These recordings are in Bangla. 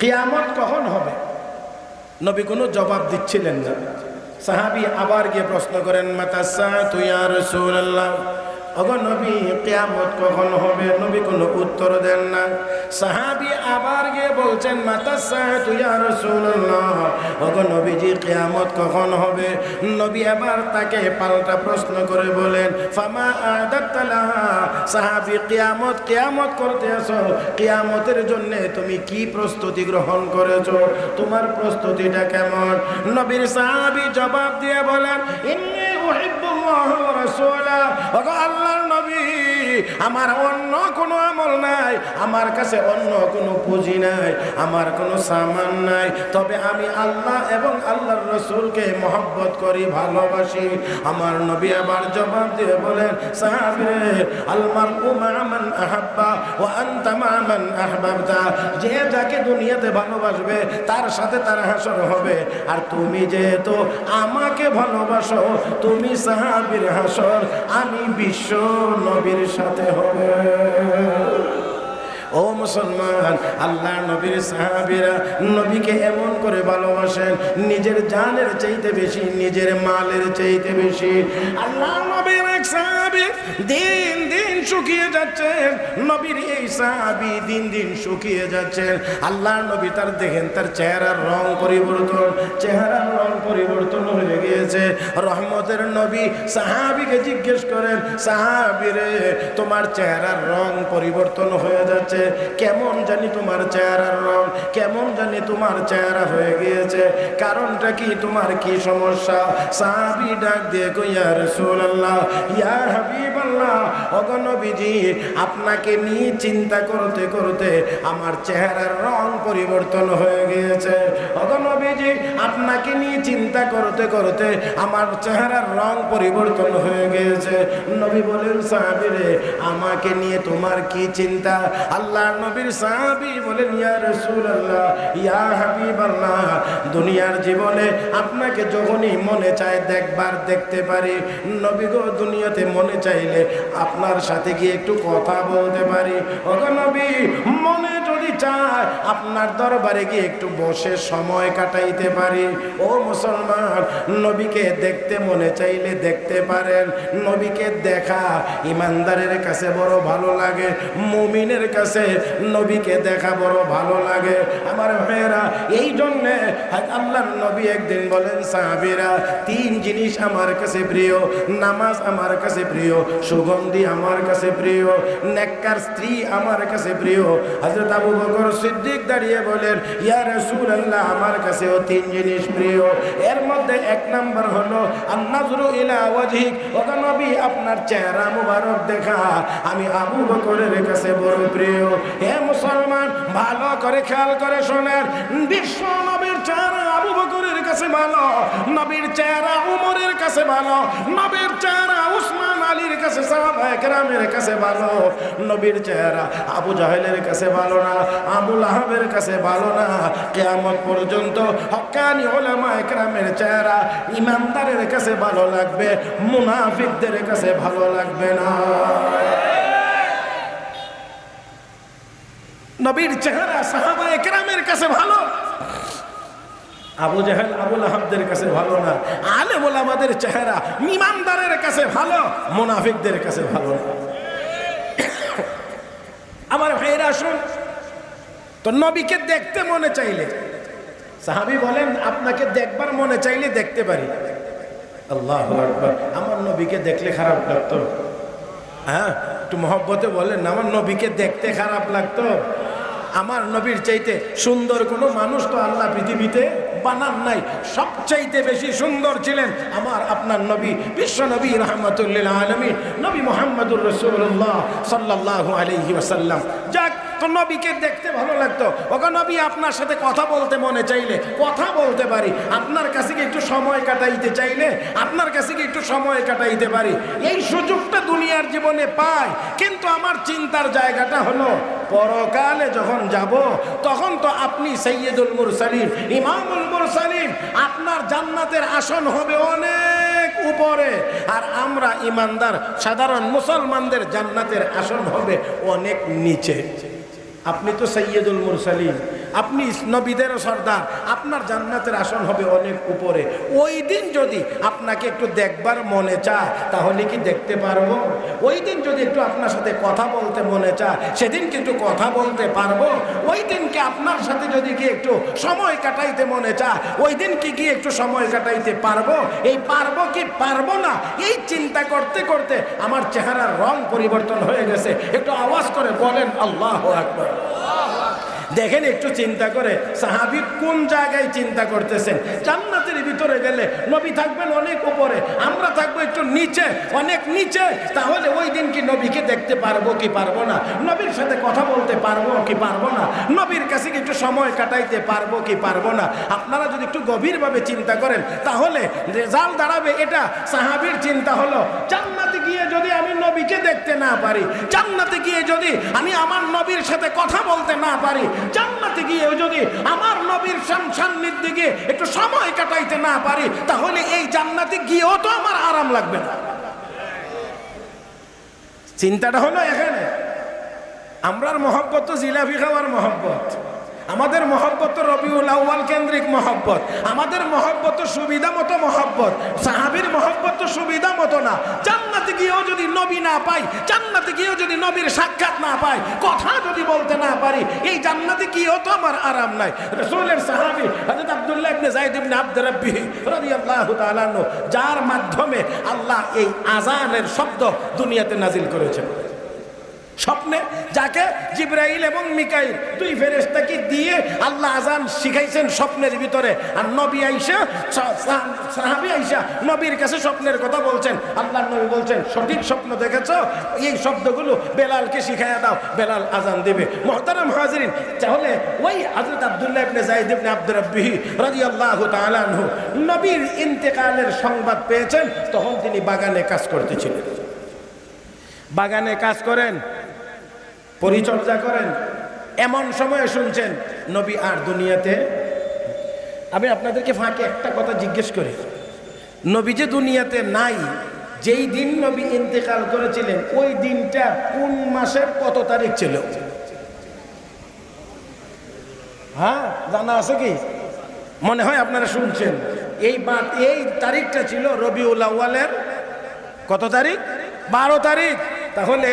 কিয়ামত কখন হবে? নবী কোনো জবাব দিচ্ছিলেন না। সাহাবি আবার গিয়ে প্রশ্ন করেন, মাতাসা তুই আর রসুল্লাহ অগ নবী, কিয়ামত কখন হবে? নবী কোনো উত্তর দেন না। সাহাবি আবার গিয়ে বলছেন আর রসুল্লাহ অগ নবীজি, কিয়ামত কখন হবে? নবী আবার তাকে পাল্টা প্রশ্ন করে বলেন, ফামা আদাত্তালা সাহাবি, কিয়ামত কিয়ামত করতে আসো কিয়ামতের জন্য তুমি কি প্রস্তুতি গ্রহণ করেছ? তোমার প্রস্তুতিটা কেমন? নবীর সাহাবি জবাব দিয়ে বলেন, ইন্নী আমার অন্য কোনো আমল নাই, আমার কাছে অন্য কোনো পুঁজি নাই, আমার কোনো সামান নাই। তবে আমি আল্লাহ এবং আল্লাহর রসুলকে মহব্বত করি, ভালোবাসি। আমার নবী আবার জবাব দিয়ে বলেন আলমার উমান আহাব্বা ও আন্তামান আহবাবতা। যে যাকে দুনিয়াতে ভালোবাসবে, তার সাথে তার হাসর হবে। আর তুমি যেহেতু আমাকে ভালোবাসো তুমি সাহাবির হাসর, আমি বিশ্ব নবীর সাথে হবে। ও মুসলমান, আল্লাহ নবীর সাহাবিরা নবীকে এমন করে ভালোবাসেন, নিজের জানের চাইতে বেশি, নিজের মালের চাইতে বেশি। আল্লাহ নবীর এক সাহাবি দিন দিন শুকিয়ে যাচ্ছেন নবীর এই সাহাবি দিন দিন শুকিয়ে যাচ্ছেন আল্লাহ নবী তার দেখেন তার চেহারার রং পরিবর্তন, চেহারার রং পরিবর্তন হয়ে গিয়েছে। রহমতের নবী সাহাবিকে জিজ্ঞেস করেন সাহাবিরে তোমার চেহারার রং পরিবর্তন হয়ে যাচ্ছে। কেমন জানি তোমার চেহারার রং, কেমন জানি তোমার চেহারা হয়ে গিয়েছে। কারণটা কি, তোমার কি সমস্যা? সাহাবি ডাক দিয়ে কইয়া, রাসূলুল্লাহ ইয়া হাবিবাল্লাহ অগণবিজি আপনাকে নিয়ে চিন্তা করতে করতে আমার চেহারার রং পরিবর্তন হয়ে গিয়েছে। অগণবিজি আপনাকে নিয়ে চিন্তা করতে করতে আমার চেহারার রং পরিবর্তন হয়ে গিয়েছে। নবী বলেন সাহাবিরে আমাকে নিয়ে তোমার কি চিন্তা? আল্লাহ নবীর সাহাবি বলেন, ইয়া রাসূলুল্লাহ, ইয়া হাবিবাল্লাহ, দুনিয়ার জীবনে আপনাকে যখনই মনে চায় দেখবার, দেখতে পারি। নবী গো দুনিয়াতে মনে চাইলে আপনার সাথে গিয়ে একটু কথা বলতে পারি। নবী, মনে যদি চায় আপনার দরবারে গিয়ে একটু বসে সময় কাটাইতে পারি। ও মুসলমান, নবীকে দেখতে মনে চাইলে দেখতে পারেন। নবীকে দেখা ইমানদারের কাছে বড় ভালো লাগে, মুমিনের কাছে নবীকে দেখা বড় ভালো লাগে। আমার মেয়েরা এই জন্যে আল্লাহর নবী একদিন বলেন, সাহাবিরা, তিন জিনিস আমার কাছে প্রিয়, নামাজ আমার কাছে প্রিয়, সুগন্ধি আমার কাছে প্রিয়, নেককার স্ত্রী আমার কাছে প্রিয়। হযরত আবু বকর সিদ্দিক দাঁড়িয়ে বলেন ইয়া রাসূলুল্লাহ, আমার কাছেও তিন জিনিস প্রিয়। এর মধ্যে এক নাম্বার হলো আন-নাজরু ইলা ওয়াজহিক, ওগো নবী আপনার চেহারা মুবারক দেখা। আমি আবু বকরের কাছে বড় প্রিয়। হে মুসলমান, ভালো করে খেয়াল করে শোনেন, বিশ্ব নবীর চেহারা আবু কাছে ভালো, নবীর চেহারা উমরের কাছে ভালো, নবীর চেহারা উসমান আলীর কাছে, সাহাবা একরামের কাছে ভালো, নবীর চেহারা আবু জাহেলের কাছে ভালো না, আবু লাহাবের কাছে ভালো না। কেয়ামত পর্যন্ত হক্কানি ওলামা একরামের চেহারা ইমানদারের কাছে ভালো লাগবে, মুনাফিকদের কাছে ভালো লাগবে না। নবীর চেহারা সাহাবা একরামের কাছে ভালো। আবু জাহেল আবুল আহাবদের কাছে ভালো না। আলে আমাদের চেহারা ইমানদারের কাছে ভালো, মোনাফিকদের কাছে ভালো না। আমার ভাইরা আসুন। তো নবীকে দেখতে মনে চাইলে, সাহাবি বলেন, আপনাকে দেখবার মনে চাইলে দেখতে পারি। আল্লাহ আমার নবীকে দেখলে খারাপ লাগতো। হ্যাঁ একটু মহব্বতে বলেন, আমার নবীকে দেখতে খারাপ লাগতো। আমার নবীর চাইতে সুন্দর কোনো মানুষ তো আল্লাহ পৃথিবীতে বানান নাই। সবচাইতে বেশি সুন্দর ছিলেন আমার আপনার নবী, বিশ্ব নবী রহমতুল্লিল আলমী নবী মোহাম্মদুর রসুল্লাহ সাল্লাহ আলহি যাক তো নবীকে দেখতে ভালো লাগতো। ওকে নবী, আপনার সাথে কথা বলতে মনে চাইলে, কথা বলতে পারি। আপনার কাছে কি একটু সময় কাটাইতে চাইলে, আপনার কাছে কি একটু সময় কাটাইতে পারি? এই সুযোগটা দুনিয়ার জীবনে পাই। কিন্তু আমার চিন্তার জায়গাটা হলো, পরকালে যখন যাব, তখন তো আপনি সৈয়দুল মুরসালিম ইমামুল মুরসালিম আপনার জান্নাতের আসন হবে অনেক উপরে। আর আমরা ইমানদার, সাধারণ মুসলমানদের জান্নাতের আসন হবে অনেক নিচে। আপনি তো সৈয়দুল মুরসালিম আপনি নবীদেরও সর্দার, আপনার জান্নাতের আসন হবে অনেক উপরে। ওই দিন যদি আপনাকে একটু দেখবার মনে চায়, তাহলে কি দেখতে পারব? ওই দিন যদি একটু আপনার সাথে কথা বলতে মনে চায়, সেদিন কিন্তু কথা বলতে পারব। ওই দিনকে আপনার সাথে যদি গিয়ে একটু সময় কাটাইতে মনে চায়, ওই দিন কি গিয়ে একটু সময় কাটাইতে পারব? এই পারব কি পারব না? এই চিন্তা করতে করতে আমার চেহারার রং পরিবর্তন হয়ে গেছে। একটু আওয়াজ করে বলেন, আল্লাহ আকবর। দেখেন, একটু চিন্তা করে। সাহাবি কোন জায়গায় চিন্তা করতেছেন? জান্নাতের ভিতরে গেলে নবী থাকবেন অনেক উপরে, আমরা থাকব একটু নিচে, অনেক নিচে। তাহলে ওই দিন কি নবীকে দেখতে পারব কি পারব না? নবীর সাথে কথা বলতে পারব কি পারব না? নবীর কাছে একটু সময় কাটাইতে পারব কি পারব না? আপনারা যদি একটু গভীরভাবে চিন্তা করেন, তাহলে রেজাল্ট দাঁড়াবে এটা। সাহাবির চিন্তা হলো, জান্নাতে গিয়ে যদি আমি নবীকে দেখতে না পারি, জান্নাতে গিয়ে যদি আমি আমার নবীর সাথে কথা বলতে না পারি জান্নাতে গিয়ে যদি আমার নবীর সান- দিকে একটু সময় কাটাইতে না পারি, তাহলে এই জান্নাতে গিয়েও তো আমার আরাম লাগবে না। চিন্তাটা হলো এখানে। আমরার মহব্বত তো জিলাপি খাওয়ার মহব্বত। আমাদের মহব্বত রবিউল আউ্বাল কেন্দ্রিক মহব্বত। আমাদের মহব্বত সুবিধা মতো মহব্বত। সাহাবির মহব্বত সুবিধা মতো না। জান্নাতে গিয়েও যদি নবী না পাই, জান্নাতে গিয়েও যদি নবীর সাক্ষাৎ না পাই, কথা যদি বলতে না পারি, এই জান্নাতে গিয়েও তো আমার আরাম নাই। রসুলের সাহাবি হযরত আব্দুল্লাহ ইবনে যায়েদ ইবনে আব্দ রাব্বি রাদিয়াল্লাহু তাআলা যার মাধ্যমে আল্লাহ এই আজানের শব্দ দুনিয়াতে নাজিল করেছেন। স্বপ্নে যাকে জিব্রাইল এবং মিকাইল দুই ফেরেস্তাকে দিয়ে আল্লাহ আজান শিখাইছেন স্বপ্নের ভিতরে। আর নবী আইসা সাহাবী আইসা নবীর কাছে স্বপ্নের কথা বলছেন। আল্লাহ নবী বলছেন, সঠিক স্বপ্ন দেখেছ? এই শব্দগুলো বেলালকে শিখাইয়া দাও। বেলাল আজান দেবে। মহতারাম হাজরিন, তাহলে ওই হযরত আবদুল্লাহ ইবনে যায়েদ ইবনে আব্দুর রাব্বিহি রাদিয়াল্লাহু তাআলা আনহু নবীর ইন্তেকালের সংবাদ পেয়েছেন। তখন তিনি বাগানে কাজ করতেছিলেন। বাগানে কাজ করেন। পরিচর্যা করেন। এমন সময়ে শুনছেন, নবী আর দুনিয়াতে, আমি আপনাদেরকে ফাঁকে একটা কথা জিজ্ঞেস করি। নবী যে দুনিয়াতে নাই, যেই দিন নবী ইন্তেকাল করেছিলেন, ওই দিনটা কোন মাসের, কত তারিখ ছিল? হ্যাঁ জানা আছে কি? মনে হয় আপনারা শুনছেন। এই এই তারিখটা ছিল রবিউল আউ্বালের কত তারিখ? বারো তারিখ। তাহলে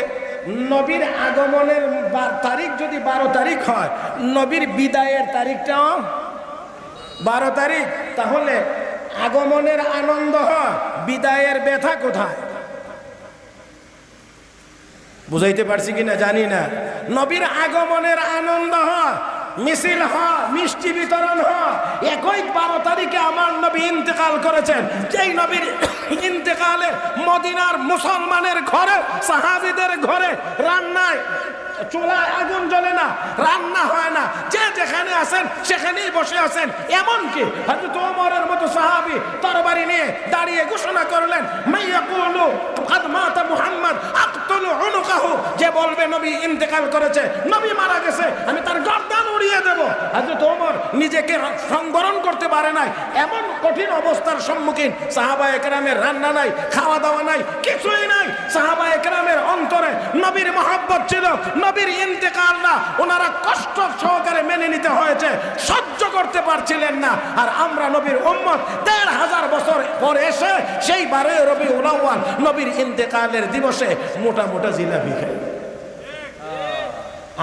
নবীর আগমনের তারিখ যদি বারো তারিখ হয়, নবীর বিদায়ের তারিখটাও বারো তারিখ, তাহলে আগমনের আনন্দ হয়, বিদায়ের ব্যথা কোথায়? বুঝাইতে পারছি কিনা? জানি না। নবীর আগমনের আনন্দ হয় মিছিল হয়, মিষ্টি বিতরণ হয়। একই বারো তারিখে আমার নবী ইন্তেকাল করেছেন। যেই নবীর ইন্তেকালে মদিনার মুসলমানের ঘরে, সাহাবিদের ঘরে রান্নায় চুলায় আগুন জ্বলে না, রান্না হয় না। যে যেখানে আছেন, সেখানেই বসে আছেন। এমনকি হযরত ওমরের মতো সাহাবী তরবারি নিয়ে দাঁড়িয়ে ঘোষণা করলেন মাইয়াকুলু কাদ মাতা মুহাম্মদ, আকতুলু উনুকাহু। যে বলবে, নবী ইন্তেকাল করেছে, নবী মারা গেছে, আমি তার গর্দান উড়িয়ে দেব। হযরত ওমর নিজেকে সংবরণ করতে পারে নাই। এমন কঠিন অবস্থার সম্মুখীন সাহাবা একরামের রান্না নাই, খাওয়া দাওয়া নাই, কিছুই নাই। সাহাবা একরামের অন্তরে নবীর মহাব্বত ছিল নবীর ইন্তেকাল না, ওনারা কষ্ট সহকারে মেনে নিতে হয়েছে, সহ্য করতে পারছিলেন না। আর আমরা নবীর উম্মত, দেড় হাজার বছর পর এসে সেই বারে রবি উলাওয়াল নবীর ইন্তেকালের দিবসে মোটা মোটা জিলাপি খাই।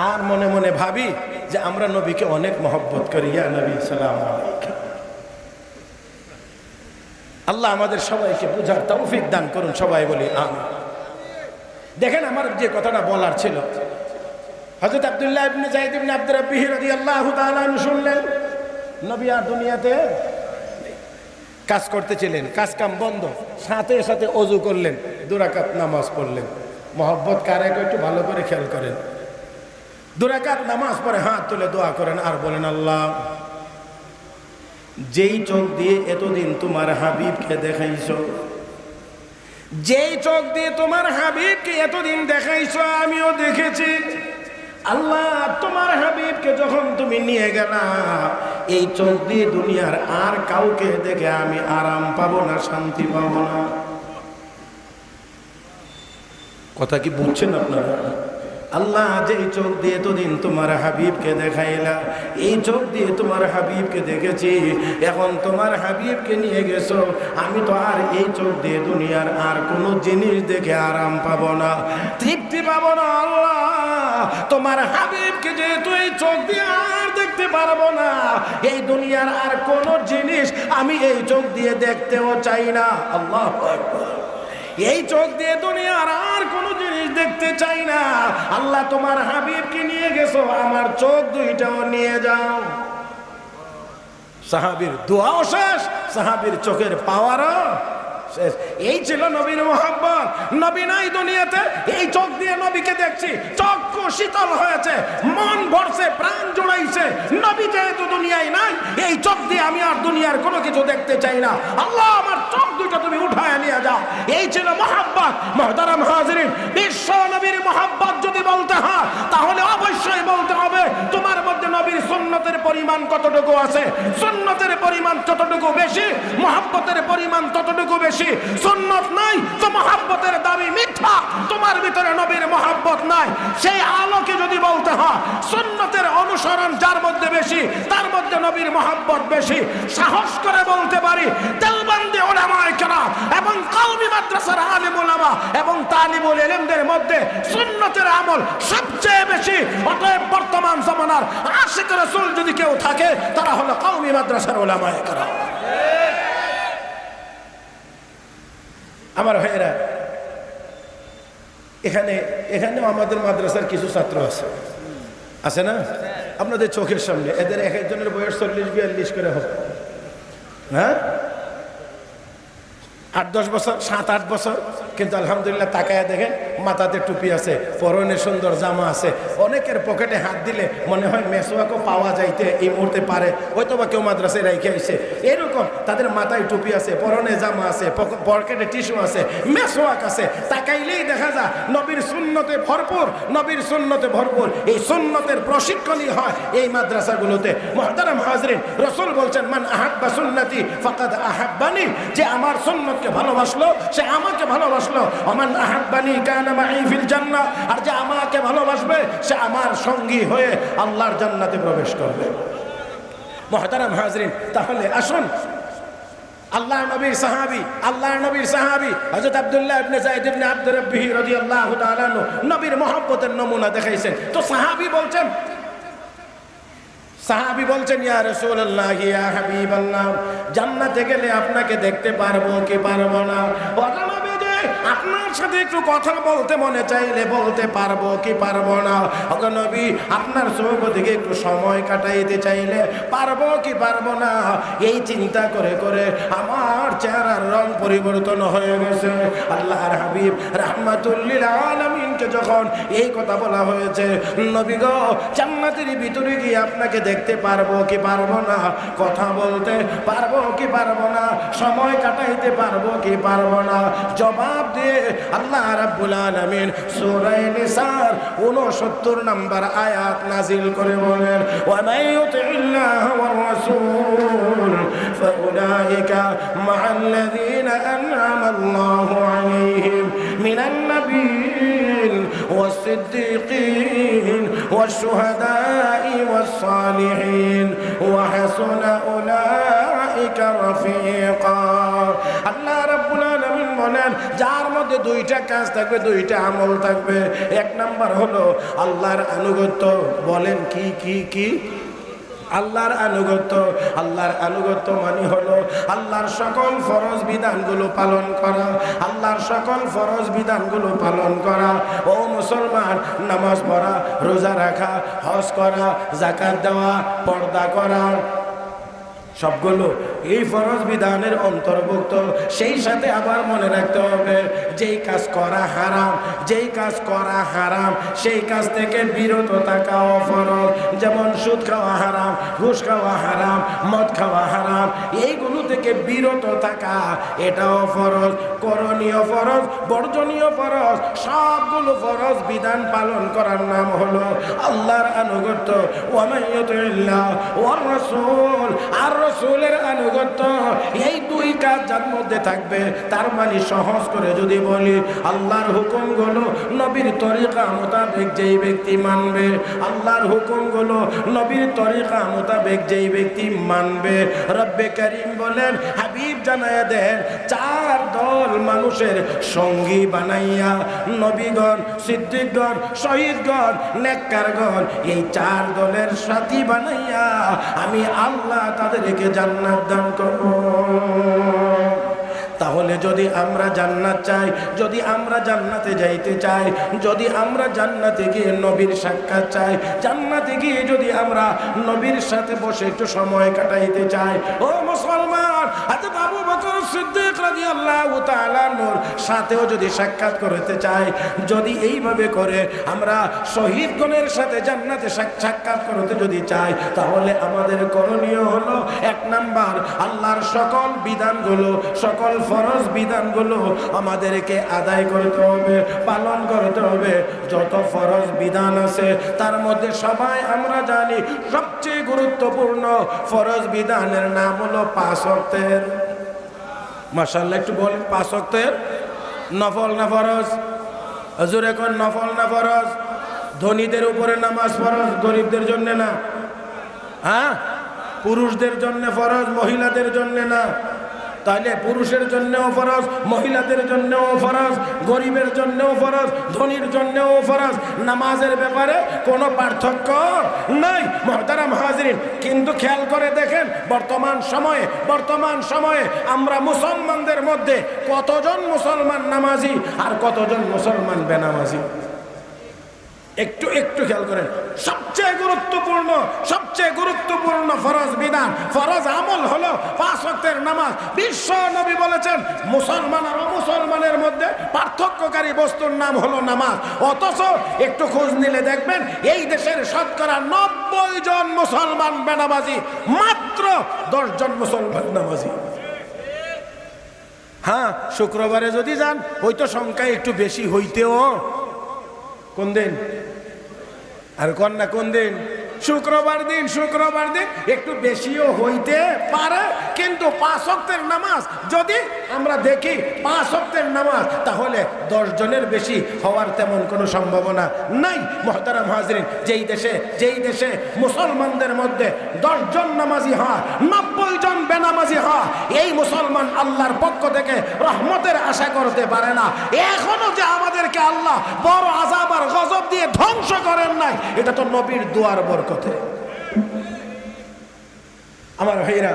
আর মনে মনে ভাবি যে আমরা নবীকে অনেক মহব্বত করি, ইয়া নবী, সালাম আল্লাহ আমাদের সবাইকে বুঝার তৌফিক দান করুন, সবাই বলি আমি দেখেন আমার যে কথাটা বলার ছিল হযরত আব্দুল্লাহ ইবনে যায়েদ ইবনে আব্দুর রাব্বিহি রাদিয়াল্লাহু তাআলা শুনলেন, নবী আর দুনিয়াতে কাজ করতে করতেছিলেন, কাজ কাম বন্ধ, সাথে সাথে অজু করলেন দুরাকাত নামাজ পড়লেন। মহব্বত কারে একটু ভালো করে খেয়াল করেন। দুরাকাত নামাজ পড়ে হাত তুলে দোয়া করেন, আর বলেন, আল্লাহ, যেই চোখ দিয়ে এতদিন তোমার হাবিবকে দেখাইছো, যেই চোখ দিয়ে তোমার হাবিবকে এতদিন দেখাইছ, আমিও দেখেছি। আল্লাহ, তোমার হাবিবকে যখন তুমি নিয়ে গেলা, এই চলতি দুনিয়ার আর কাউকে দেখে আমি আরাম পাবো না, শান্তি পাবো না। কথা কি বুঝছেন আপনারা? আল্লাহ যেই চোখ দিয়ে এতদিন তোমার হাবিবকে দেখাইলা, এই চোখ দিয়ে তোমার হাবিবকে দেখেছি। এখন তোমার হাবিবকে নিয়ে গেছো, আমি তো আর এই চোখ দিয়ে দুনিয়ার আর কোনো জিনিস দেখে আরাম পাবো না, তৃপ্তি পাবো না আল্লাহ। তোমার হাবিবকে যেহেতু এই চোখ দিয়ে আর দেখতে পারব না, এই দুনিয়ার আর কোনো জিনিস আমি এই চোখ দিয়ে দেখতেও চাই না। আল্লাহ এই চোখ দিয়ে দুনিয়ার আর কোনো জিনিস দেখতে চাই না। আল্লাহ তোমার হাবিবকে নিয়ে গেছো, আমার চোখ দুইটাও নিয়ে যাও। সাহাবির দোয়াও শেষ, সাহাবির চোখের পাওয়ারও শেষ। এই ছিল নবীর মোহাম্মত নবী নাই দুনিয়াতে, এই চোখ দিয়ে নবীকে দেখছি, চক্ষু শীতল হয়েছে, মন ভরছে, প্রাণ জোড়াইছে। নবী যেহেতু দুনিয়ায় নাই, এই চোখ দিয়ে আমি আর দুনিয়ার কোনো কিছু দেখতে চাই না। আল্লাহ আমার চোখ দুটো তুমি উঠায় নিয়ে যাও? এই ছিল মোহাম্মত মহতারাম হাজরিন, বিশ্ব নবীর মোহাম্মত যদি বলতে হয়, তাহলে অবশ্যই বলতে হবে, তোমার মধ্যে নবীর সুন্নতের পরিমাণ কতটুকু আছে? সুন্নতের পরিমাণ যতটুকু বেশি, মহাব্বতের পরিমাণ ততটুকু বেশি। সুন্নত নাই তো মহাব্বতের দাবি মিথ্যা। তোমার ভিতরে নবীর মহাব্বত নাই। সেই আলোকে যদি বলতে হয়, সুন্নতের অনুসরণ যার মধ্যে বেশি, তার মধ্যে নবীর মহাব্বত বেশি। সাহস করে বলতে পারি দেলবন্দি ওলামায় কেরাম এবং মাদ্রাসার এবং মধ্যে সুন্নতের আমল সবচেয়ে বেশি। অতএব বর্তমান জমানার আশিক রাসূল যদি কেউ থাকে, তারা হলো মাদ্রাসার ওলামায়ে কেরাম আমার ভাইয়েরা, এখানে, এখানেও আমাদের মাদ্রাসার কিছু ছাত্র আছে। আছে না? আপনাদের চোখের সামনে। এদের এক একজনের বয়স চল্লিশ, বিয়াল্লিশ করে হ্যাঁ? আট, দশ বছর, সাত, আট বছর। কিন্তু আলহামদুলিল্লাহ তাকায় দেখেন, মাথাতে টুপি আছে, পরনে সুন্দর জামা আছে। অনেকের পকেটে হাত দিলে মনে হয় মেসোয়াকেও পাওয়া যাইতে এই মুহূর্তে পারে। হয়তো বা কেউ মাদ্রাসায় রেখে আইছে। এরকম তাদের মাথায় টুপি আছে, পরনে জামা আছে, পক- পকেটে টিস্যু আছে, মেসোয়াক আছে। তাকাইলেই দেখা যায়, নবীর সুন্নতে ভরপুর, নবীর সুন্নতে ভরপুর। এই সুন্নতের প্রশিক্ষণই হয় এই মাদ্রাসাগুলোতে। মহতারাম হাজরিন, রসুল বলছেন, মান আহাব্বা সুন্নতি, ফাকাদ আহাব্বানি। যে আমার সুন্নতকে ভালোবাসলো, সে আমাকে ভালোবাসলো। অমান আহাব্বানি কানা ফিল জান্নাহ। আর যে আমাকে ভালোবাসবে, সে আমার সঙ্গী হয়ে আল্লাহর জান্নাতে প্রবেশ করবে। মহতারাম হাজরিন, তাহলে আসুন। আল্লাহ নবীর সাহাবি আল্লাহ নবীর সাহাবি, হযরত আব্দুল্লাহ ইবনে যায়েদ ইবনে আব্দুর রাব্বিহি রাদিয়াল্লাহু তাআলা নবীর মহব্বতের নমুনা দেখাইছেন। তো সাহাবি বলছেন সাহাবি বলছেন ইয়া রাসূলুল্লাহ ইয়া হাবিবাল্লাহ জান্নাতে গেলে আপনাকে দেখতে পারব কি পারব না? আপনার সাথে একটু কথা বলতে মনে চাইলে বলতে পারব কি পারব না? নবী, আপনার চোখ থেকে একটু সময় কাটাইতে চাইলে পারব কি পারব না? এই চিন্তা করে করে আমার চেহারার রং পরিবর্তন হয়ে গেছে। আল্লাহর হাবিব রাহমাতুল্লিল আলামিনকে যখন এই কথা বলা হয়েছে, নবী গো, জান্নাতের ভিতরে গিয়ে আপনাকে দেখতে পারব কি পারব না? কথা বলতে পারব কি পারব না? সময় কাটাইতে পারব কি পারব না? জবাব দিয়ে আল্লাহ রাব্বুল আলামিন সূরা নিসার 69 নাম্বার আয়াত নাজিল করে বলেন ওয়া মান ইউতিল্লাহ ওয়ার রাসূল ফাউলাইকা মা'আল্লাযীনা আন'আমা আল্লাহু আলাইহিম মিনান নাবিয়্যিন والصديقين والشهداء والصالحين وحسن أولئك رفيقا আল্লাহ রাব্বুল আলামিন বলেন, যার মধ্যে দুইটা কাজ থাকবে, দুইটা আমল থাকবে। এক নাম্বার হলো, আল্লাহর আনুগত্য। বলেন কি কি কি? আল্লাহর আনুগত্য। আল্লাহর আনুগত্য মানে হলো, আল্লাহর সকল ফরজ বিধানগুলো পালন করা। আল্লাহর সকল ফরজ বিধানগুলো পালন করা। ও মুসলমান, নামাজ পড়া, রোজা রাখা, হজ করা জাকাত দেওয়া, পর্দা করা। সবগুলো এই ফরজ বিধানের অন্তর্ভুক্ত, সেই সাথে আবার মনে রাখতে হবে, যেই কাজ করা হারাম, যেই কাজ করা হারাম, সেই কাজ থেকে বিরত থাকাও ফরজ। যেমন সুদ খাওয়া হারাম, ঘুষ খাওয়া হারাম, মদ খাওয়া হারাম, এইগুলো থেকে বিরত থাকা, এটাও ফরজ। করণীয় ফরজ, বর্জনীয় ফরজ, সবগুলো ফরজ বিধান পালন করার নাম হলো আল্লাহর আনুগত্য। ওয়ামাইয়াতুল্লাহ ওয়ার রাসূল, আর রসুলের আনুগত্য এই দুই কাজ যার মধ্যে থাকবে, তার মানে সহজ করে যদি বলি, আল্লাহর হুকুম হুকুমগুলো নবীর তরিকা মোতাবেক যেই ব্যক্তি মানবে, আল্লাহর হুকুম হুকুমগুলো নবীর তরিকা মোতাবেক যেই ব্যক্তি মানবে। রব্বে করিম বলেন, হাবিব জানায় দেন, চার দল মানুষের সঙ্গী বানাইয়া, নবীগণ, সিদ্দিকগণ, শহীদগণ, নেককারগণ, এই চার দলের সাথী বানাইয়া, আমি আল্লাহ তাদেরকে জান্নাত দান করব তাহলে যদি আমরা জান্নাত চাই, যদি আমরা জান্নাতে যাইতে চাই, যদি আমরা জান্নাতে গিয়ে নবীর সাক্ষাৎ চাই, জান্নাতে গিয়ে যদি আমরা নবীর সাথে বসে একটু সময় কাটাইতে চাই, ও মুসলমান আচ্ছা বাবু সিদ্দিক রাদিয়াল্লাহু তাআলার সাথেও যদি সাক্ষাৎ করতে চাই যদি এইভাবে করে আমরা শহীদগণের সাথে জান্নাতে সাক- সাক্ষাৎ করতে যদি চাই তাহলে আমাদের করণীয় হলো এক নাম্বার, আল্লাহর সকল বিধানগুলো, সকল ফরজ বিধানগুলো আমাদেরকে আদায় করতে হবে, পালন করতে হবে। যত ফরজ বিধান আছে, তার মধ্যে সবাই আমরা জানি, সবচেয়ে গুরুত্বপূর্ণ ফরজ বিধানের নাম হলো পাঁচ অক্তের মাসাল্লাহ একটু বলেন, পাঁচ অক্তের নফল না ফরজ? হজুর, এখন নফল না ফরজ? ধনীদের উপরে নামাজ ফরজ, গরিবদের জন্য না? হ্যাঁ? পুরুষদের জন্য ফরজ, মহিলাদের জন্য না? তাহলে পুরুষের জন্যও ফরজ, মহিলাদের জন্যও ফরজ, গরিবের জন্যও ফরজ, ধনীর জন্যও ফরজ। নামাজের ব্যাপারে কোনো পার্থক্য নাই, মহতারাম হাজরিন। কিন্তু খেয়াল করে দেখেন, বর্তমান সময়ে বর্তমান সময়ে আমরা মুসলমানদের মধ্যে কতজন মুসলমান নামাজি আর কতজন মুসলমান বেনামাজি? একটু একটু খেয়াল করেন। সবচেয়ে গুরুত্বপূর্ণ সবচেয়ে গুরুত্বপূর্ণ ফরজ বিধান, ফরজ আমল হলো পাঁচ ওয়াক্তের নামাজ। বিশ্ব নবী বলেছেন, মুসলমান আর অমুসলমানের মধ্যে পার্থক্যকারী বস্তুর নাম হলো নামাজ। অথচ একটু খোঁজ নিলে দেখবেন, এই দেশের শতকরা নব্বই জন মুসলমান বেনামাজি, মাত্র দশ জন মুসলমান নামাজি হ্যাঁ শুক্রবারে যদি যান হয়তো সংখ্যা একটু বেশি হইতেও কোন দিন? আর কন্যা কোন দিন? শুক্রবার দিন শুক্রবার দিন একটু বেশিও হইতে পারে, কিন্তু পাঁচ অক্তের নামাজ যদি আমরা দেখি পাঁচ অক্তের নামাজ, তাহলে দশ জনের বেশি হওয়ার তেমন কোনো সম্ভাবনা নাই। মহতারাম হাজরিন, যেই দেশে যেই দেশে মুসলমানদের মধ্যে দশজন নামাজি হয় নব্বই জন বেনামাজি হয় এই মুসলমান আল্লাহর পক্ষ থেকে রহমতের আশা করতে পারে না। এখনও যে আমাদেরকে আল্লাহ বড় আজাব আর গজব দিয়ে ধ্বংস করেন নাই, এটা তো নবীর দুয়ার বরকতে। আমার ভাইরা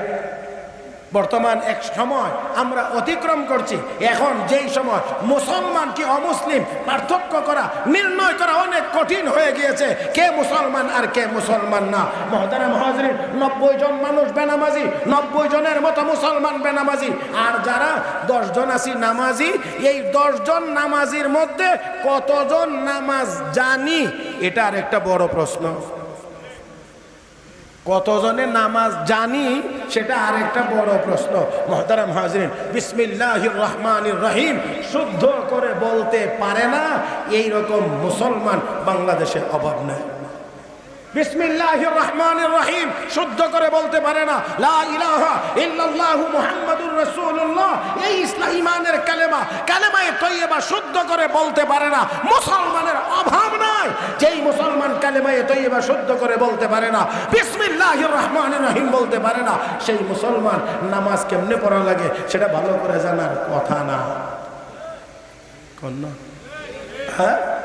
বর্তমান এক সময় আমরা অতিক্রম করছি। এখন যেই সময় মুসলমান কি অমুসলিম, পার্থক্য করা, নির্ণয় করা অনেক কঠিন হয়ে গিয়েছে। কে মুসলমান আর কে মুসলমান না। মহতারা মহাজরিন নব্বই জন মানুষ বেনামাজি, নব্বই জনের মতো মুসলমান বেনামাজি। আর যারা দশজন আছি নামাজি, এই দশজন নামাজির মধ্যে কতজন নামাজ জানি? এটা আর একটা বড় প্রশ্ন। কতজনে নামাজ জানি সেটা আরেকটা বড় প্রশ্ন। মহতারাম হাজরিন বিসমিল্লাহ রহমান রহিম, শুদ্ধ করে বলতে পারে না? এই রকম মুসলমান বাংলাদেশে অভাব নেই। বিসমিল্লাহ রহমান রহিম। শুদ্ধ করে বলতে পারে না, লা ইলাহা ইল্লাল্লাহু মুহাম্মাদুর রাসূলুল্লাহ। এই ইসলাম কালেমা, কালেমায়ে তৈয়বা শুদ্ধ করে বলতে পারে না। মুসলমানের অভাব নাই, যেই মুসলমান কালেমায়ে তৈয়বা শুদ্ধ করে বলতে পারে না। বিসমিল্লাহির রহমানির রহিম বলতে পারে না। সেই মুসলমান নামাজ কেমনে পড়া লাগে, সেটা ভালো করে জানার কথা না। কন্যা হ্যাঁ?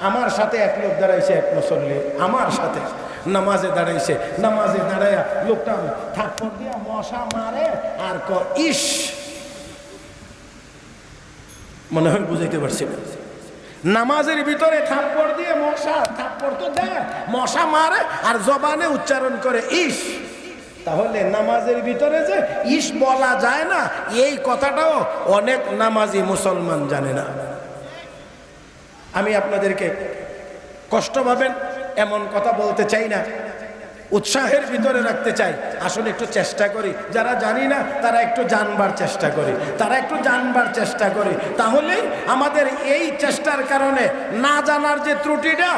আমার সাথে এক লোক দাঁড়াইছে, এক মুসল্লি। আমার সাথে নামাজে দাঁড়াইছে, নামাজে দাঁড়াইয়া লোকটা থাপ্পড় দিয়া মশা মারে আর ক, ইস! মনে হয় বুঝাইতে পারছি নামাজের ভিতরে থাপ্পড় দিয়ে মশা, থাপ্পড় তো দেয়, মশা মারে আর জবানে উচ্চারণ করে, ইস! তাহলে নামাজের ভিতরে যে ইস বলা যায় না, এই কথাটাও অনেক নামাজি মুসলমান জানে না। আমি আপনাদেরকে কষ্ট পাবেন এমন কথা বলতে চাই না। উৎসাহের ভিতরে রাখতে চাই। আসলে একটু চেষ্টা করি। যারা জানি না, তারা একটু জানবার চেষ্টা করি। তারা একটু জানবার চেষ্টা করি। তাহলে আমাদের এই চেষ্টার কারণে, না জানার যে ত্রুটিটা,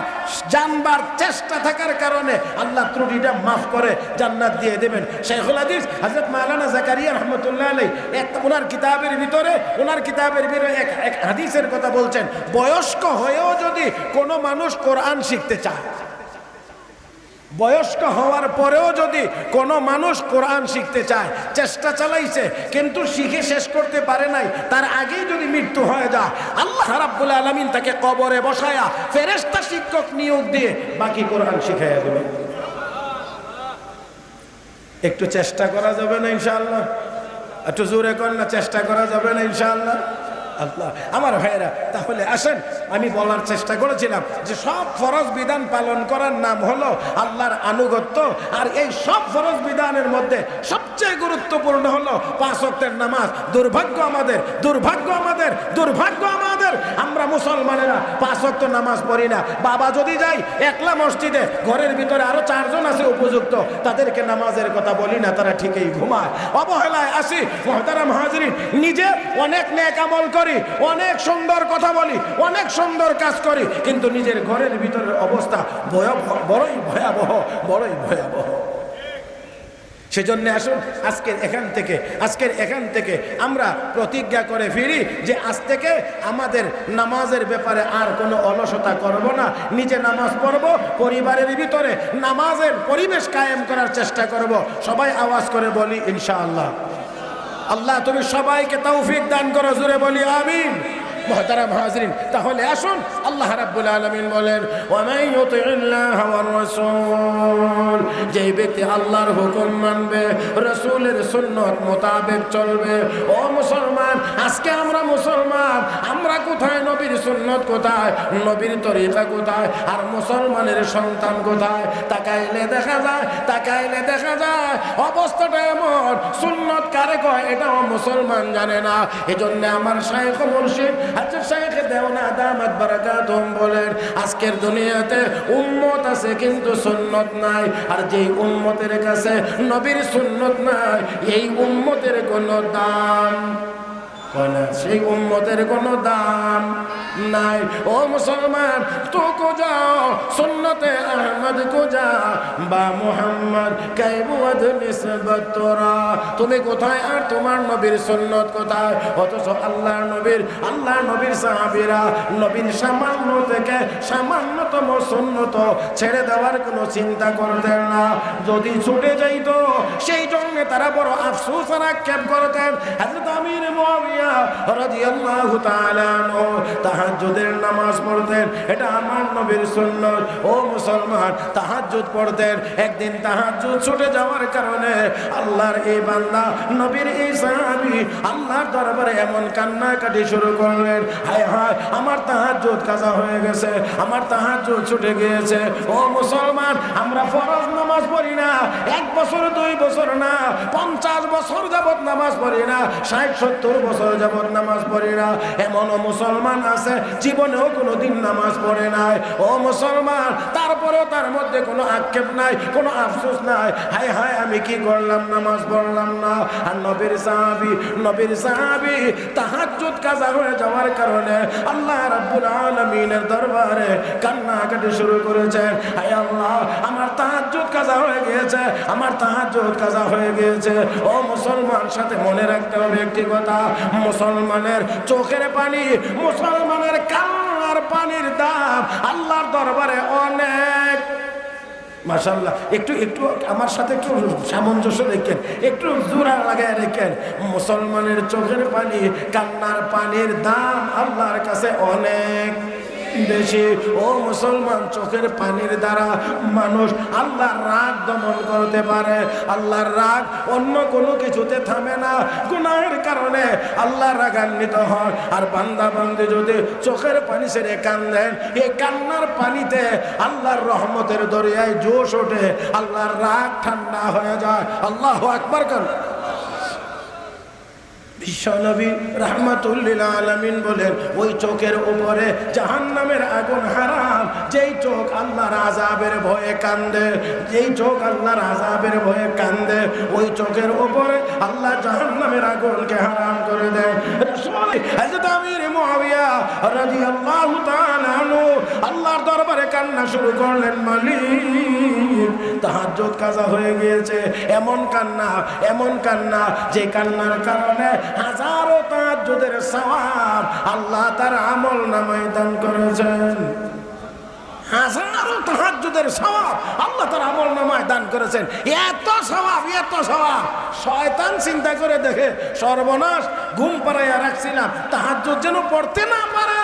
জানবার চেষ্টা থাকার কারণে আল্লাহ ত্রুটিটা মাফ করে জান্নাত দিয়ে দেবেন। শেখুল হাদিস হজরত মাওলানা জাকারিয়া রহমতুল্লাহ আলাই এক ওনার কিতাবের ভিতরে, ওনার কিতাবের ভিতরে এক এক হাদিসের কথা বলছেন, বয়স্ক হয়েও যদি কোনো মানুষ কোরআন শিখতে চায় বয়স্ক হওয়ার পরেও যদি কোনো মানুষ কোরআন শিখতে চায়, চেষ্টা চালাইছে, কিন্তু শিখে শেষ করতে পারে নাই, তার আগেই যদি মৃত্যু হয়ে যায়, আল্লাহ রাব্বুল আলমিন তাকে কবরে বসায়া ফেরেস্তা শিক্ষক নিয়োগ দিয়ে বাকি কোরআন শিখাইয়া দেবে। একটু চেষ্টা করা যাবে না ইনশাআল্লাহ? একটু জোরে কর না, চেষ্টা করা যাবে না ইনশাআল্লাহ? আল্লাহ। আমার ভাইয়েরা, তাহলে আসেন, আমি বলার চেষ্টা করেছিলাম যে সব ফরজ বিধান পালন করার নাম হলো আল্লাহর আনুগত্য, আর এই সব ফরজ বিধানের মধ্যে সবচেয়ে গুরুত্বপূর্ণ হলো পাঁচ অক্টের নামাজ। দুর্ভাগ্য আমাদের দুর্ভাগ্য আমাদের দুর্ভাগ্য আমাদের। ওয়াক্ত নামাজ পড়ি না। বাবা যদি যাই একলা মসজিদে, ঘরের ভিতরে আরও চারজন আছে উপযুক্ত, তাদেরকে নামাজের কথা বলি না, তারা ঠিকই ঘুমায়। অবহেলায় আসি, মহতারাম হাজরিন, নিজে অনেক নেক আমল করি, অনেক সুন্দর কথা বলি, অনেক সুন্দর কাজ করি, কিন্তু নিজের ঘরের ভিতরের অবস্থা বড়ই ভয়াবহ বড়ই ভয়াবহ। সেজন্য আসুন আজকের এখান থেকে, আজকের এখান থেকে আমরা প্রতিজ্ঞা করে ফিরি যে আজ থেকে আমাদের নামাজের ব্যাপারে আর কোনো অলসতা করব না। নিজে নামাজ পড়ব, পরিবারের ভিতরে নামাজের পরিবেশ কায়েম করার চেষ্টা করব। সবাই আওয়াজ করে বলি, ইনশাআল্লাহ। আল্লাহ তুমি সবাইকে তৌফিক দান করো জুড়ে বলি, আমিন। মহতারাম হাজরিন, তাহলে আসুন, আল্লাহ রাব্বুল আলামিন বলেন যেই ব্যক্তি আল্লাহর হুকুম মানবে, রাসূলের সুন্নাত মোতাবেক চলবে। ও মুসলমান, আজকে আমরা মুসলমান, আমরা কোথায়, নবীর সুন্নত কোথায়, নবীর তরিকা কোথায়, আর মুসলমানের সন্তান কোথায়? তাকাইলে দেখা যায়, তাকাইলে দেখা যায়, অবস্থাটা এমন, সুন্নত কারে কয়, এটাও মুসলমান জানে না। এজন্য আমার শাইখ মুর্শিদ হাজর শাইখ দেওনা দামাত বারাকাতুম বলেন, আজকের দুনিয়াতে উম্মত আছে কিন্তু সুন্নত নাই। আর যেই উম্মতের কাছে নবীর সুন্নত নাই, এই উম্মতের কোনো দাম সেই উম্মতের কোনো দাম নাই। ও মুসলমান তো কো যাও, সুন্নতে আহমদ কো যা বা মুহাম্মদ, কাইবুয়াদ তুমি কোথায় আর তোমার নবীর সুন্নত কোথায়? অথচ আল্লাহর নবীর আল্লাহ নবীর সাহাবীরা নবীর সামান্য থেকে সামান্যতম সুন্নত ছেড়ে দেওয়ার কোনো চিন্তা করতেন না। যদি ছুটে যাইতো, সেই জন্য তারা বড় আফসোস আর আক্ষেপ করতেন। হযরত আমির মুয়াবিয়া নামাজ পড়তেন। এটা আমার নবীর ও মুসলমান পড়তেন। একদিন ছুটে যাওয়ার কারণে আল্লাহর এই বান্দা, নবীর এই সাহাবী আল্লাহর দরবারে এমন কান্নাকাটি শুরু করলেন। হায় হায়, আমার তাহাজ্জুদ কাজা হয়ে গেছে, আমার তাহাজ্জুদ ছুটে গিয়েছে। ও মুসলমান, আমরা ফরজ নামাজ পড়ি না বছর, দুই বছর না, পঞ্চাশ বছর যাবত নামাজ পড়ি না, ষাট, সত্তর বছর যাবত নামাজ পড়ি না। এমনও মুসলমান আছে, জীবনেও কোনো দিন নামাজ পড়ে নাই। ও মুসলমান, তারপরেও তার মধ্যে কোনো আক্ষেপ নাই, কোনো আফসোস নাই। হায় হায়, আমি কি করলাম, নামাজ পড়লাম না। আর নবীর সাহাবি নবীর সাহাবি তাহাজ্জুদ কাজা হয়ে যাওয়ার কারণে আল্লাহ রাব্বুল আলামিনের দরবারে কান্নাকাটি শুরু করেছেন। হায় আল্লাহ, আমার তাহাজ্জুদ কাজা হয়ে গিয়েছে, আমার তাহাজ্জুদ কাজা হয়ে গিয়েছে। ও মুসলমান, সাথে মনে রাখতে হবে একটি কথা। মুসলমানের চোখের পানি, মুসলমানের কান্নার পানির দাম আল্লাহর দরবারে অনেক। মাশাল্লাহ একটু একটু আমার সাথে একটু সামঞ্জস্য রেখেন, একটু জোড়া লাগায় রেখেন। মুসলমানের চোখের পানি, কান্নার পানির দাম আল্লাহর কাছে অনেক। বেশি ও মুসলমান চোখের পানির দ্বারা মানুষ আল্লাহর রাগ দমন করতে পারে। আল্লাহর রাগ অন্য কোনো কিছুতে থামে না। গুনাহের কারণে আল্লাহ রাগান্বিত হয় আর বান্দা বান্দি যদি চোখের পানি ছেড়ে কান্দেন এই কান্নার পানিতে আল্লাহর রহমতের দরিয়ায় জোশ ওঠে। আল্লাহর রাগ ঠান্ডা হয়ে যায়। আল্লাহ আকবার কান বিশ্বনবী রহমাতুল্লিল আলমিন বলেন, ওই চোখের উপরে জাহান্নামের আগুন হারাম। যেই চোখ আল্লাহর আজাবের ভয়ে কান্দে, যেই চোখ আল্লাহর আজাবের ভয়ে কান্দে, ওই চোখের উপরে আল্লাহ জাহান্নামের আগুনকে হারাম করে তাআলা আল্লাহর দরবারে কান্না শুরু করলেন, মালিক, তাহাজ্জুদ কাজা হয়ে গিয়েছে। এমন কান্না এমন কান্না, যে কান্নার কারণে হাজারো তাহাজ্জুদের সওয়াব আল্লাহ তার আমল নামায় দান করেছেন। হাজারো তাহাজ্জুদের সওয়াব আল্লাহ তার আমল নামায় দান করেছেন। এত সওয়াব এত সওয়াব। শয়তান চিন্তা করে দেখে সর্বনাশ, ঘুম পাড়াইয়া রাখছিলাম। তাহাজ্জুদ যেন পড়তে না পারে।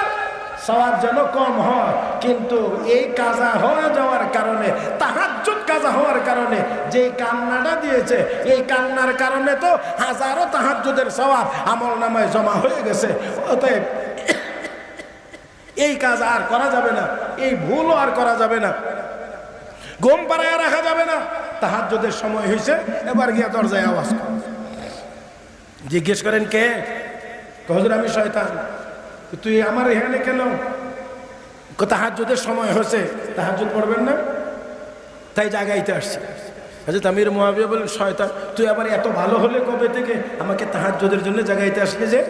সওয়াব যেন কম হয়। কিন্তু এই কাজা হয়ে যাওয়ার কারণে, তাহাজ্জুদ কাজা হওয়ার কারণে যে কান্নাটা দিয়েছে, এই কান্নার কারণে তো হাজারো তাহাজ্জুদের সওয়াব আমল নামায় জমা হয়ে গেছে। অতএব এই কাজ আর করা যাবে না, এই ভুলও আর করা যাবে না। ঘুম পাড়ায় রাখা যাবে না। তাহাজ্জুদের সময় হয়েছে এবার গিয়া দরজায় আওয়াজ জিজ্ঞেস করেন কে? হজুর আমি শয়তান। তুই আমার এখানে কেন? তাহাজ্জুদের সময় হয়েছে, তাহাজ্জুদ পড়বেন না? তাই জাগাইতে আসছে। আচ্ছা আমির মহাবিয়া বলেন শয়তান, তুই আবার এত ভালো হলে কবে থেকে আমাকে তাহাজ্জুদের জন্য জায়গাইতে আসলে যে?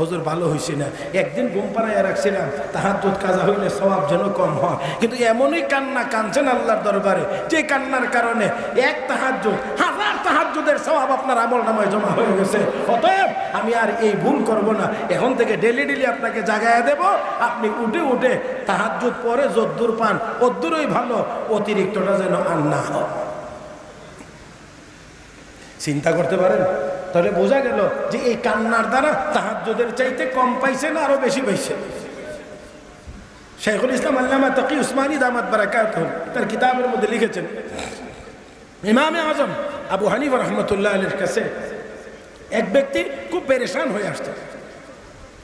হজুর ভালো হয়েছে না, একদিন ঘুম পাড়াইয়া রাখছিলাম তাহাজ্জুদ কাজা হইলে স্বভাব যেন কম হয়। কিন্তু এমনই কান্না কাঁদছেন আল্লাহর দরবারে, যে কান্নার কারণে এক তাহাজ্জুদ, হাজার তাহাজ্জুদের স্বভাব আপনার আমল নামায় জমা হয়ে গেছে। অতএব আমি আর এই ভুল করব না। এখন থেকে ডেলি ডেলি আপনাকে জাগাইয়া দেব। আপনি উঠে উঠে তাহার পরে যদ্দুর পান, অদ্দুরই ভালো, অতিরিক্তটা যেন আর না হয়। চিন্তা করতে পারেন? তাহলে বোঝা গেল যে এই কান্নার দ্বারা তাহাজ্যদের চাইতে কম পাইছে না, আরও বেশি পাইছে। শেখুল ইসলাম আল্লামা তকি উসমানী দামাত বারাকাত তার কিতাবের মধ্যে লিখেছেন, ইমামে আজম আবু হানিফ রহমতুল্লাহ আলীর কাছে এক ব্যক্তি খুব পেরেশান হয়ে আসছে।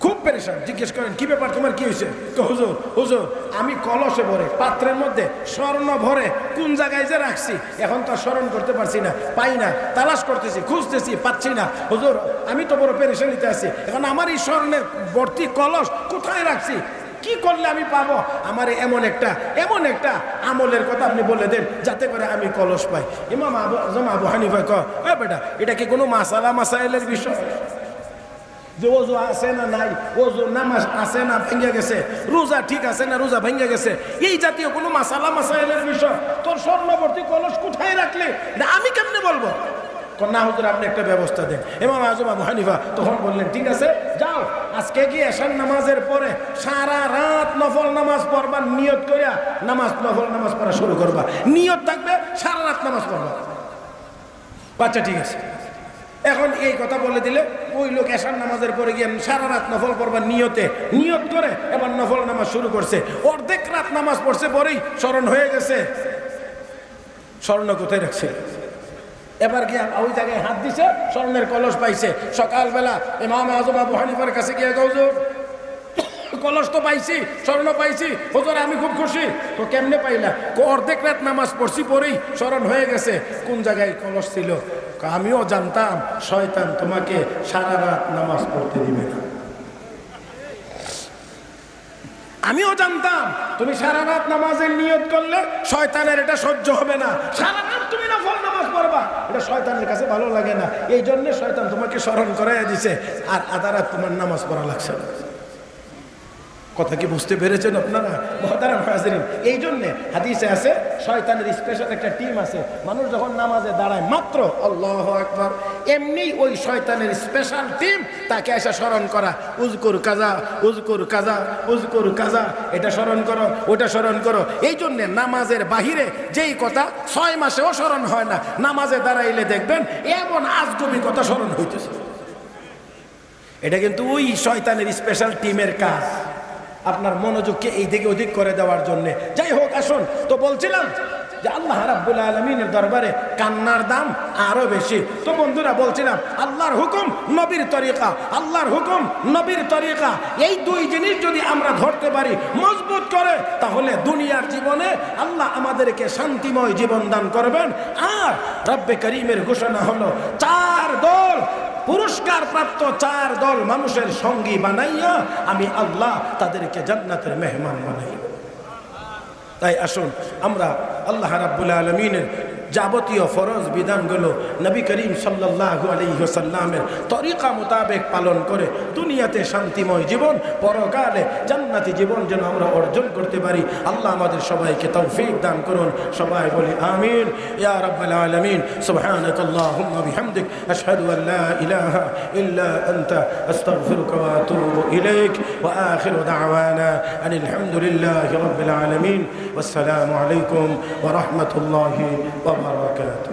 খুব পেরেশান। জিজ্ঞেস করেন, কি ব্যাপার, তোমার কি হয়েছে? তো হুজুর হুজুর, আমি কলসে ভরে, পাত্রের মধ্যে স্বর্ণ ভরে কোন জায়গায় যে রাখছি, এখন তো স্মরণ করতে পারছি না, পাই না, তালাশ করতেছি, খুঁজতেছি, পাচ্ছি না। হুজুর, আমি তো বড় পেরেশানিতে আছি। এখন আমার এই স্বর্ণের ভর্তি কলস কোথায় রাখছি? কি করলে আমি পাবো? আমার এমন একটা এমন একটা আমলের কথা আপনি বলে দেন, যাতে করে আমি কলস পাই। ইমাম আবু, আজম আবু হানিফা ক এ বেটা, এটা কি কোনো মাসালা, মাসাইলের বিষয়? যে ওজু আছে না নাই ওজু নামাজ আছে না ভেঙে গেছে রোজা ঠিক আছে না রোজা ভেঙে গেছে এই জাতীয় কোনো মাসালা মাসাইলের বিষয় তোর স্বর্ণবর্তী কলস কোথায় রাখলে আমি কেমনে বলব কন না হুজুর, আপনি একটা ব্যবস্থা দেন। এমাম আজম আবু হানিফা তখন বললেন, ঠিক আছে, যাও। আজকে কি এসান নামাজের পরে সারা রাত নফল নামাজ পড়বা, নিয়ত করিয়া নামাজ, নফল নামাজ পড়া শুরু করবা? নিয়ত থাকবে, সারা রাত নামাজ পড়বা। বাচ্চা, ঠিক আছে। এখন এই কথা বলে দিলে ওই লোক এসার নামাজের পরে গিয়ে সারা রাত নফল পড়বার নিয়তে, নিয়ত করে এবার নফল নামাজ শুরু করছে। অর্ধেক রাত নামাজ পড়ছে পরেই স্মরণ হয়ে গেছে। স্মরণ কোথায় রাখছে এবার গিয়ে ওই জায়গায় হাত দিছে, স্বর্ণের কলস পাইছে। সকালবেলা ইমাম আজম আবু হানিফার কাছে গিয়ে গৌজুর কলস তো পাইছি স্মরণ পাইছি, হুজুর, আমি খুব খুশি। তো কেমনে পাইলা? অর্ধেক রাত নামাজ পড়ছি পরেই স্মরণ হয়ে গেছে কোন জায়গায় কলস ছিল। আমিও জানতাম, শয়তান তোমাকে সারা রাত নামাজ পড়তে দিবে না। আমিও জানতাম, তুমি সারা রাত নামাজের নিয়ত করলে শয়তানের এটা সহ্য হবে না। সারা রাত তুমি না ফল নামাজ পড়বা, এটা শয়তানের কাছে ভালো লাগে না। এই জন্য শয়তান তোমাকে স্মরণ করাই দিছে, আর আদারাত তোমার নামাজ পড়া লাগছে না। কথা কি বুঝতে পেরেছেন আপনারা? মহতারাম হাজরিন, এই জন্যে হাদিসে আছে, শয়তানের স্পেশাল একটা টিম আছে। মানুষ যখন নামাজে দাঁড়ায়, মাত্র আল্লাহ একবার এমনি ওই শয়তানের স্পেশাল টিম তাকে এসে স্মরণ করা। উজকুর কাজা উজকুর কাজা উজকুর কাজা এটা স্মরণ করো, ওটা স্মরণ করো। এই জন্যে নামাজের বাহিরে যেই কথা ছয় মাসেও স্মরণ হয় না, নামাজে দাঁড়াইলে দেখবেন এমন আজগবি কথা স্মরণ হইতেছে। এটা কিন্তু ওই শয়তানের স্পেশাল টিমের কাজ। আপনার মনোযোগকে এই দিকে অধিক করে দেওয়ার জন্য। যাই হোক, আসুন, তো বলছিলাম যে আল্লাহ রাব্বুল আলমিনের দরবারে কান্নার দাম আরও বেশি। তো বন্ধুরা, বলছিলাম, আল্লাহর হুকুম নবীর তরিকা, আল্লাহর হুকুম নবীর তরিকা। এই দুই জিনিস যদি আমরা ধরতে পারি মজবুত করে, তাহলে দুনিয়ার জীবনে আল্লাহ আমাদেরকে শান্তিময় জীবন দান করবেন। আর রব্বে করিমের ঘোষণা হলো, চার দল পুরস্কার প্রাপ্ত চার দল মানুষের সঙ্গী বানাইয়া আমি আল্লাহ তাদেরকে জান্নাতের মেহমান বানাই তাই আসুন, আমরা আল্লাহ রাব্বুল আলমিনের যাবতীয় ফরজ বিধানগুলো নবী করিম সাল্লাহ আলহিহসাল্লামের তরিকা মোতাবেক পালন করে দুনিয়াতে শান্তিময় জীবন, পরকালে জান্নাতি জীবন যেন আমরা অর্জন করতে পারি। আল্লাহ আমাদের সবাইকে তৌফিক দান করুন। সবাই বলি আমিন। ইয়া রাব্বাল আলামিন। সুবহানাক আল্লাহুম্মা বিহামদিক। আশহাদু আন লা ইলাহা ইল্লা আনতা। আস্তাগফিরুকা ওয়া আতুবু ইলাইক। ওয়া আখিরু দাওয়ানা আনিল হামদুলিল্লাহি রাব্বিল আলামিন। ওয়াসসালামু আলাইকুম ওয়া রাহমাতুল্লাহি ওয়া وبركاته